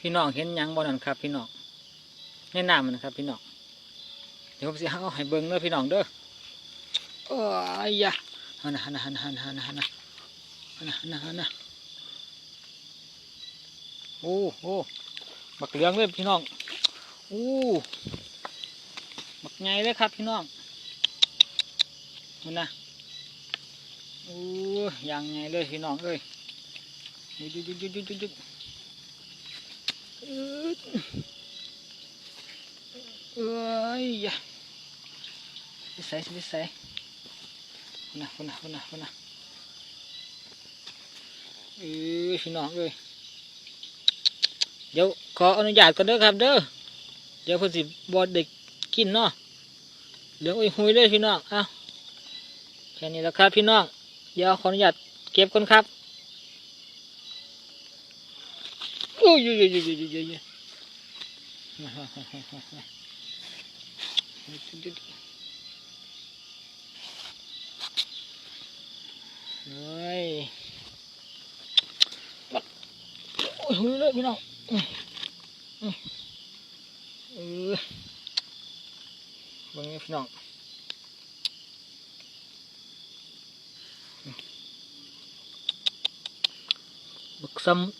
พี่น้องเห็นยังบ่นั่นครับ พี่น้องในน้ำมันนะครับ พี่น้องเดี๋ยวผมสิเอาให้เบิ่งเด้อพี่น้องเด้อโอ้ยยะฮันนะฮันนะฮันนะฮันนะฮันนะฮันนะฮันนะฮันนะฮันโอ้โอ้บักเหลืองเลยพี่น้องโอ้บักไงเลยครับ พี่น้องนั่นนะโอ้ยางไงเลยพี่น้องเอ้ยยุดยุดยุดยุดยุดยุดยุด เอ้ยยะวิสัยวิสัยพุ่นนะพุ่นนะพุ่นนะพุ่นนะเอ้ยพี่น้องเอ้ยเดี๋ยวขออนุญาตก่อนเด้อครับเด้อเดี๋ยวเพิ่นสิบอดเด็กกินเนาะเหลืองอุ้ยหุยเลยพี่น้องเอาแค่นี้แล้วครับพี่น้องเดี๋ยวขออนุญาตเก็บก่อนครับ Ui, ui, ui, ui, ui, ui. Rồi. Bắt. Ôi, húi lợi bên nào. Ừ. ừ. ừ. Vâng, phía nào. Ừ. Bực xâm